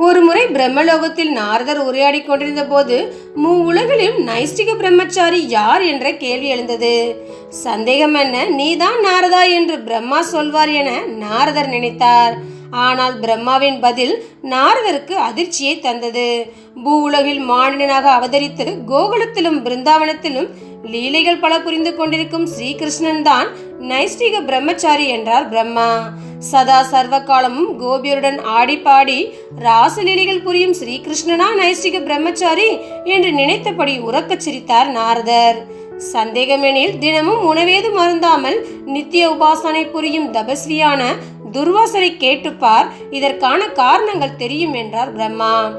ஒருமுறை பிரம்மலோகத்தில் நாரதர் உரையாடிக் கொண்டிருந்த போது மூ உலகிலும் நைஷ்டிக பிரம்மச்சாரி யார்? என்ற கேள்வி எழுந்தது. சந்தேகம் என்ன? நீதான் நாரதா? என்று பிரம்மா சொல்வார் என நாரதர் நினைத்தார். ஆனால் பிரம்மாவின் பதில் நாரதருக்கு அதிர்ச்சியை தந்தது. பூ உலகில் மானிடனாக அவதரித்து கோகுலத்திலும் பிருந்தாவனத்திலும் லீலைகள் பல புரிந்து கொண்டிருக்கும் ஸ்ரீகிருஷ்ணன் தான் நைஷ்டிக பிரம்மச்சாரி என்றார் பிரம்மா. சதா சர்வ காலமும் கோபியருடன் ஆடி பாடி ராசலீலைகள் புரியும் ஸ்ரீகிருஷ்ணனா நைஷ்டிக பிரம்மச்சாரி என்று நினைத்தபடி உறக்கச் சிரித்தார் நாரதர். சந்தேகமெனில் தினமும் உணவேது மருந்தாமல் நித்திய உபாசனை புரியும் தபஸ்வியான துர்வாசரை கேட்டுப்பார். இதற்கான காரணங்கள் தெரியும் என்றார் பிரம்மா.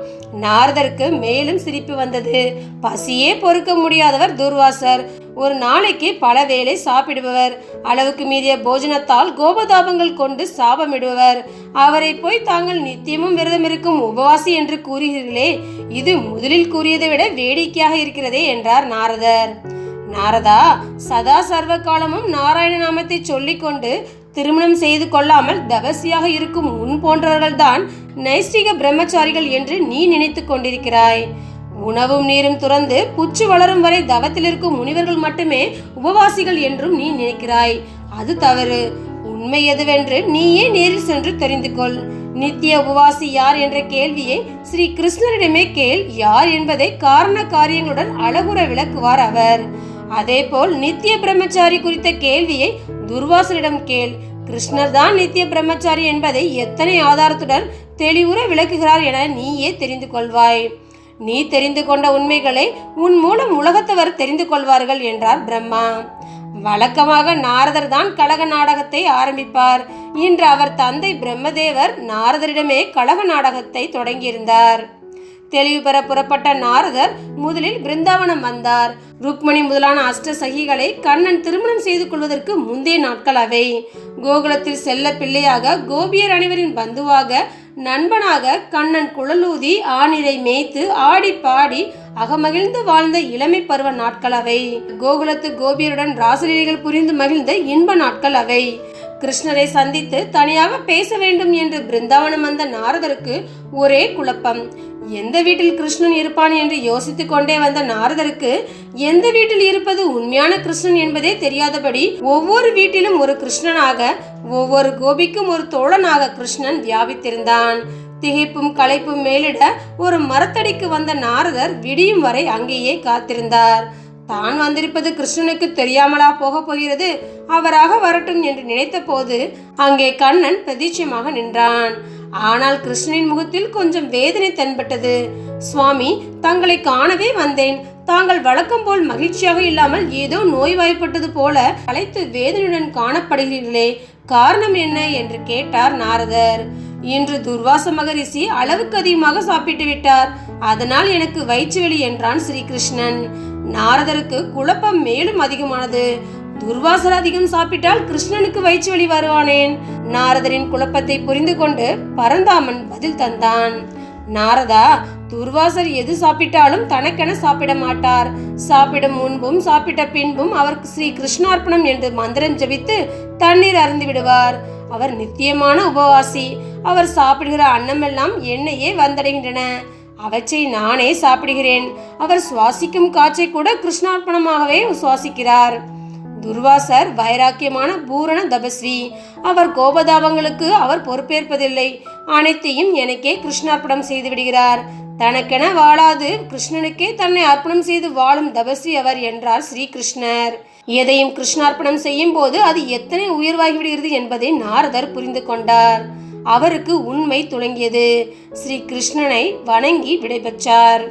நாரதருக்கு மேலும் சிரிப்பு வந்தது. பசியே பொறுக்க முடியாதவர் துர்வாசர். ஒரு நாளைக்கு பல வேளை சாப்பிடுபவர். அளவுக்கு மீறிய போஜனத்தால் கோபதாபங்கள் கொண்டு சாபமிடுபவர். அவரை போய் தாங்கள் நித்தியமும் விரதம் இருக்கும் உபவாசி என்று கூறுகிறீர்களே. இது முதலில் கூறியதை விட வேடிக்கையாக இருக்கிறதே என்றார் நாரதர். நாரதா சதா சர்வ காலமும் நாராயண நாமத்தை சொல்லிக்கொண்டு திருமணம் செய்து கொள்ளாமல் தவசியாக இருக்கும் உன் போன்றவர்கள்தான் நைஷ்டிக பிரம்மச்சாரிகள் என்று நீ நினைத்து கொண்டிருக்கிறாய். உணவும் நீரும் துறந்து புச்சு வளரும் வரை தவத்தில் இருக்கும் முனிவர்கள் மட்டுமே உபவாசிகள் என்றும் நீ நினைக்கிறாய். அது தவறு. உண்மை எதுவென்று நீயே நேரில் சென்று தெரிந்து கொள். நித்திய உபவாசி யார் என்ற கேள்வியை ஸ்ரீ கிருஷ்ணரிடமே கேள். யார் என்பதை காரண காரியங்களுடன் அழகுற விளக்குவார் அவர். அதேபோல் நித்திய பிரம்மச்சாரி குறித்த கேள்வியை துர்வாசரிடம் கேள். கிருஷ்ணர் தான் நித்திய பிரம்மச்சாரி என்பதை எத்தனை ஆதாரத்துடன் தெளிவுற விளக்குகிறார் என நீயே தெரிந்து கொள்வாய். நீ தெரிந்து கொண்ட உண்மைகளை உன் மூலம் உலகத்தவர் தெரிந்து கொள்வார்கள் என்றார் பிரம்மா. வழக்கமாக நாரதர் தான் கழக நாடகத்தை ஆரம்பிப்பார். இன்று அவர் தந்தை பிரம்மதேவர் நாரதரிடமே கழக நாடகத்தை தொடங்கியிருந்தார். தெளிவு பெற புறப்பட்ட நாரதர் முதலில் பிருந்தாவனம் வந்தார். ருக்மணி முதலான அஷ்ட சகிகளை கண்ணன் திருமணம் செய்து கொள்வதற்கு முந்தைய நாட்கள் அவை. கோகுலத்தில் செல்ல பிள்ளையாக கோபியர் அனைவரின் பந்துவாக நண்பனாக கண்ணன் குழலூதி ஆணிரை மேய்த்து ஆடி பாடி அகமகிழ்ந்து வாழ்ந்த இளமை பருவ நாட்கள் அவை. கோகுலத்து கோபியருடன் ராசலீலைகள் புரிந்து மகிழ்ந்த இன்ப நாட்கள் அவை. கிருஷ்ணரை சந்தித்து தனியாக பேச வேண்டும் என்று பிருந்தாவனம் வந்த நாரதருக்கு ஒரே குழப்பம். எந்த வீட்டில் கிருஷ்ணன் இருப்பான் என்று யோசித்துக் கொண்டே வந்த நாரதருக்கு எந்த வீட்டில் இருப்பது உண்மையான கிருஷ்ணன் என்பதே தெரியாதபடி ஒவ்வொரு வீட்டிலும் ஒரு கிருஷ்ணனாக ஒவ்வொரு கோபிக்கும் ஒரு தோழனாக கிருஷ்ணன் வியாபித்திருந்தான். திகைப்பும் களைப்பும் மேலிட ஒரு மரத்தடிக்கு வந்த நாரதர் விடியும் வரை அங்கேயே காத்திருந்தார். தான் வந்திருப்பது கிருஷ்ணனுக்கு தெரியாமலா போக போகிறது? அவராக வரட்டும் என்று நினைத்த போது அங்கே கண்ணன் பிரதீட்சமாக நின்றான். ஆனால் கிருஷ்ணனின் முகத்தில் கொஞ்சம் வேதனை தென்பட்டது. சுவாமி தங்களை காணவே வந்தேன். தாங்கள் வழக்கம் போல் மகிழ்ச்சியாக இல்லாமல் ஏதோ நோய்வாய்ப்பட்டது போல அழைத்து வேதனையுடன் காணப்படுகிறீர்களே. காரணம் என்ன? என்று கேட்டார் நாரதர். இன்று துர்வாச மகரிஷி அளவுக்கு அதிகமாக சாப்பிட்டு விட்டார் அதனால் எனக்கு வயிற்று வெளி என்றான் ஸ்ரீகிருஷ்ணன். நாரதருக்கு குழப்பம் மேலும் அதிகமானது. துர்வாசர் அதிகம் சாப்பிட்டால் கிருஷ்ணனுக்கு வயிற்று வலி வருவானேன். நாரதரின் குழப்பத்தை புரிந்து கொண்டு பரந்தாமன் பதில் தந்தான். நாரதா துர்வாசர் எது சாப்பிட்டாலும் தனக்கென சாப்பிட மாட்டார். சாப்பிடும் முன்பும் சாப்பிட்ட பின்பும் அவருக்கு ஸ்ரீ கிருஷ்ணார்ப்பணம் என்று மந்திரம் ஜபித்து தண்ணீர் அருந்து விடுவார். அவர் நித்தியமான உபவாசி. அவர் சாப்பிடுகிற அன்னமெல்லாம் என்னையே வந்தடைகின்றன. அவற்றை நானே சாப்பிடுகிறேன். அவர் சுவாசிக்கும் காற்றை கூட கிருஷ்ணார்ப்பணமாகவே சுவாசிக்கிறார். துர்வாசர் வைராக்கியமான பூரண தபஸ்வி. அவர் கோபதாபங்களுக்கு அவர் பொறுப்பேற்பதில்லை. அனைத்தையும் எனக்கே கிருஷ்ணார்ப்பணம் செய்து விடுகிறார். தனக்கென வாழாது கிருஷ்ணனுக்கே தன்னை அர்ப்பணம் செய்து வாழும் தபஸ்வி அவர் என்றார் ஸ்ரீகிருஷ்ணர். எதையும் கிருஷ்ணார்ப்பணம் செய்யும் போது அது எத்தனை உயர்வாகிவிடுகிறது என்பதை நாரதர் புரிந்து கொண்டார். அவருக்கு உண்மை துணங்கியது ஸ்ரீ கிருஷ்ணனை வணங்கி விடைபெற்றார்.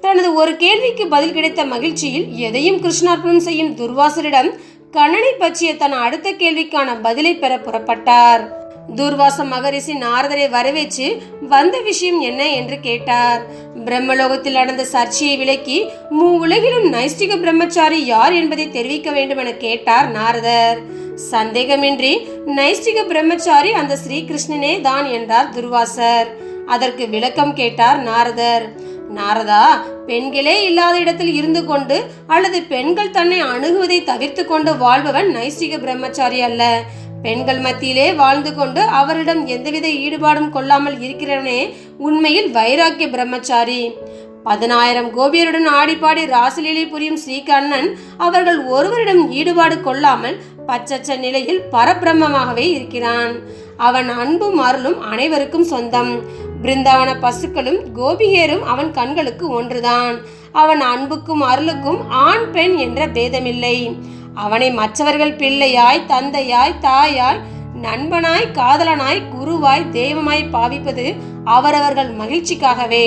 தனது ஒரு கேள்விக்கு பதில் கிடைத்த மகிழ்ச்சியில் எதையும் கிருஷ்ணார்ப்பணம் செய்யும் துர்வாசரிடம் கண்ணனை பற்றிய தன் அடுத்த கேள்விக்கான பதிலை பெற புறப்பட்டார். துர்வாச மகரிஷி நாரதரை வரவேற்று வந்த விஷயம் என்ன? என்று கேட்டார். பிரம்மலோகத்தில் நடந்த சர்ச்சையை விலக்கி மூ உலகிலும் நைஷ்டிக பிரம்மச்சாரி யார் என்பதை தெரிவிக்க வேண்டும் என கேட்டார் நாரதர். சந்தேகமின்றி நைஷ்டிக பிரம்மச்சாரி அந்த ஸ்ரீகிருஷ்ணனே தான் என்றார் துர்வாசர். அதற்கு விளக்கம் கேட்டார் நாரதர். நாரதா பெண்களே இல்லாத இடத்தில் இருந்து கொண்டு அல்லது பெண்கள் தன்னை அணுகுவதை தவிர்த்து கொண்டு வாழ்பவன் நைஷ்டிக பிரம்மச்சாரி அல்ல. பெண்கள் மத்தியிலே வாழ்ந்து கொண்டு அவரிடம் எந்தவித ஈடுபாடும் கொள்ளாமல் இருக்கிறவனே உண்மையில் வைராக்கிய பிரம்மச்சாரி. பதினாயிரம் கோபியருடன் ஆடிப்பாடி ராசலீலை புரியும் ஸ்ரீகண்ணன் அவர்கள் ஒருவரிடம் ஈடுபாடு கொள்ளாமல் பச்சச்ச நிலையில் பரபிரம்மமாகவே இருக்கிறான். அவன் அன்பும் அருளும் அனைவருக்கும் சொந்தம். பிருந்தாவன பசுக்களும் கோபிகேரும் அவன் கண்களுக்கு ஒன்றுதான். அவன் அன்புக்கும் அருளுக்கும் ஆண் பெண் என்ற பேதமில்லை. அவனை மற்றவர்கள் பிள்ளையாய் தந்தையாய் தாயாய் நண்பனாய் காதலனாய் குருவாய் தெய்வமாய் பாவிப்பது அவரவர்கள் மகிழ்ச்சிக்காகவே.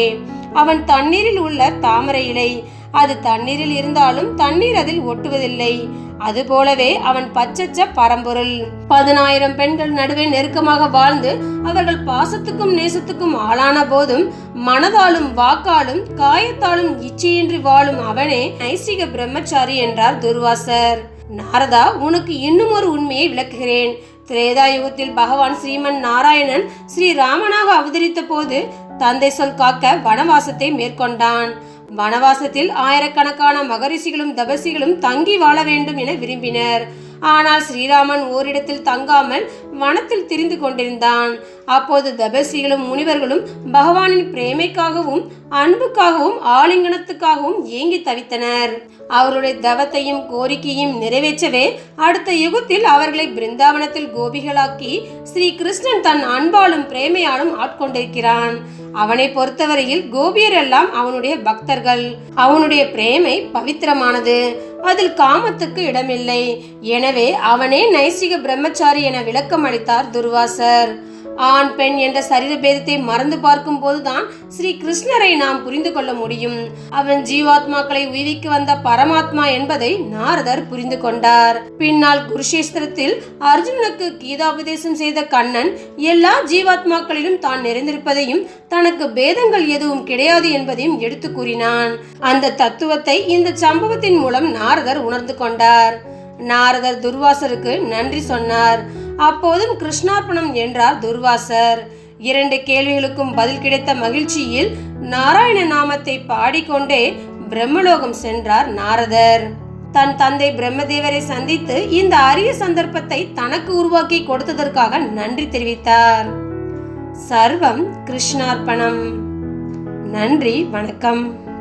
அவன் தண்ணீரில் உள்ள தாமரை இலை. அது தண்ணீரில் இருந்தாலும் தண்ணீர் அதில் ஒட்டுவதில்லை. அதுபோலவே அவன் பச்சச்ச பரம்பொருள். பதினாயிரம் பெண்கள் நடுவே நெருக்கமாக வாழ்ந்து அவர்கள் பாசத்துக்கும் நேசத்துக்கும் ஆளான போதும் மனதாலும் வாக்காலும் காயத்தாலும் இச்சையின்றி வாழும் அவனே நைசிக பிரம்மச்சாரி என்றார் துர்வாசர். நாரதா உனக்கு இன்னும் ஒரு உண்மையை விளக்குகிறேன். திரேதா யுகத்தில் பகவான் ஸ்ரீமன் நாராயணன் ஸ்ரீ ராமனாக அவதரித்த போது தந்தை சொல் காக்க வனவாசத்தை மேற்கொண்டான். வனவாசத்தில் ஆயிரக்கணக்கான மகரிஷிகளும் தபசிகளும் தங்கி வாழ வேண்டும் என விரும்பினர். ஆனால் ஸ்ரீராமன் ஓரிடத்தில் தங்காமல் வனத்தில் திரிந்து கொண்டிருந்தான். அப்போது தபசிகளும் முனிவர்களும் பகவானின் பிரேமைக்காகவும் அன்புக்காகவும் ஆலிங்கனத்துக்காகவும் ஏங்கி தவித்தனர். அவருடைய தவத்தையும் கோரிக்கையும் நிறைவேற்றவே அடுத்த யுகத்தில் அவர்களை பிருந்தாவனத்தில் கோபிகளாக்கி ஸ்ரீ கிருஷ்ணன் தன் அன்பாலும் பிரேமையாலும் ஆட்கொண்டிருக்கிறான். அவனை பொறுத்தவரையில் கோபியர் எல்லாம் அவனுடைய பக்தர்கள். அவனுடைய பிரேமை பவித்திரமானது. அதில் காமத்துக்கு இடமில்லை. எனவே அவனே நைசிக பிரம்மச்சாரி என விளக்கம் அளித்தார் துர்வாசர். ஆண் பெண் என்ற சரீர பேதத்தை மறந்து பார்க்கும் போதுதான் ஸ்ரீ கிருஷ்ணரை நாம் புரிந்து கொள்ள முடியும். அவன் ஜீவாத்மாக்களை உயிரிக்கு வந்த பரமாத்மா என்பதை நாரதர் புரிந்து கொண்டார். பின்னால் குருஷேஸ்திரத்தில் அர்ஜுனனுக்கு கீதாபதேசம் செய்த கண்ணன் எல்லா ஜீவாத்மாக்களிலும் தான் நிறைந்திருப்பதையும் தனக்கு பேதங்கள் எதுவும் கிடையாது என்பதையும் எடுத்து கூறினான். அந்த தத்துவத்தை இந்த சம்பவத்தின் மூலம் நாரதர் உணர்ந்து கொண்டார். நாரதர் துர்வாசருக்கு நன்றி சொன்னார். அப்போதும் கிருஷ்ணார்ப்பணம் என்றார் துர்வாசர். இரண்டு கேள்விகளுக்கும் பதில் கிடைத்த மகிழ்ச்சியில் நாராயண நாமத்தை பாடிக்கொண்டே பிரம்மலோகம் சென்றார் நாரதர். தன் தந்தை பிரம்மதேவரை சந்தித்து இந்த அரிய சந்தர்ப்பத்தை தனக்கு உருவாக்கி கொடுத்ததற்காக நன்றி தெரிவித்தார். சர்வம் கிருஷ்ணார்ப்பணம் நன்றி வணக்கம்.